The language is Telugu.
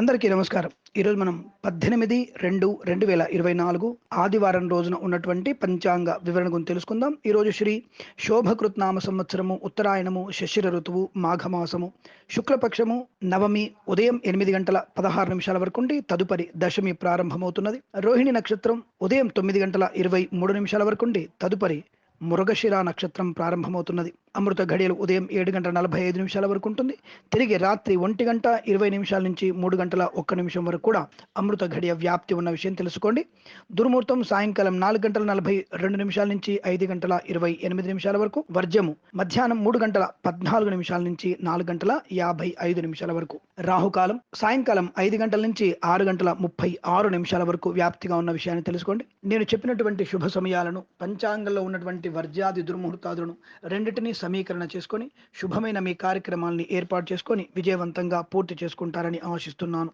అందరికీ నమస్కారం. ఈరోజు మనం పద్దెనిమిది రెండు రెండు వేల ఇరవై నాలుగు ఆదివారం రోజున ఉన్నటువంటి పంచాంగ వివరణ గురించి తెలుసుకుందాం. ఈరోజు శ్రీ శోభకృత్నామ సంవత్సరము ఉత్తరాయణము శశిర ఋతువు మాఘమాసము శుక్లపక్షము నవమి ఉదయం ఎనిమిది గంటల పదహారు నిమిషాల వరకు తదుపరి దశమి ప్రారంభమవుతున్నది. రోహిణి నక్షత్రం ఉదయం తొమ్మిది గంటల ఇరవై మూడు నిమిషాల వరకు తదుపరి మృగశిర నక్షత్రం ప్రారంభమవుతున్నది. అమృత ఘడియలు ఉదయం ఏడు గంటల నలభై ఐదు నిమిషాల వరకు ఉంటుంది. తిరిగి రాత్రి ఒంటి గంట ఇరవై నిమిషాల నుంచి మూడు గంటల ఒక్క నిమిషం వరకు కూడా అమృత ఘడియ వ్యాప్తి ఉన్న విషయం తెలుసుకోండి. దుర్ముహూర్తం సాయంకాలం నాలుగు గంటల నలభై రెండు నిమిషాల నుంచి ఐదు గంటల ఇరవై ఎనిమిది నిమిషాల వరకు వర్జము మధ్యాహ్నం మూడు గంటల పద్నాలుగు నిమిషాల నుంచి నాలుగు గంటల యాభై ఐదు నిమిషాల వరకు రాహుకాలం సాయంకాలం ఐదు గంటల నుంచి ఆరు గంటల ముప్పై ఆరు నిమిషాల వరకు వ్యాప్తిగా ఉన్న విషయాన్ని తెలుసుకోండి. నేను చెప్పినటువంటి శుభ సమయాలను పంచాంగంలో ఉన్నటువంటి వర్జాది దుర్ముహూర్తాదులను రెండింటినీ సమీకరణ చేసుకొని శుభమైన మీ కార్యక్రమాల్ని ఏర్పాటు చేసుకొని విజయవంతంగా పూర్తి చేసుకుంటారని ఆశిస్తున్నాను.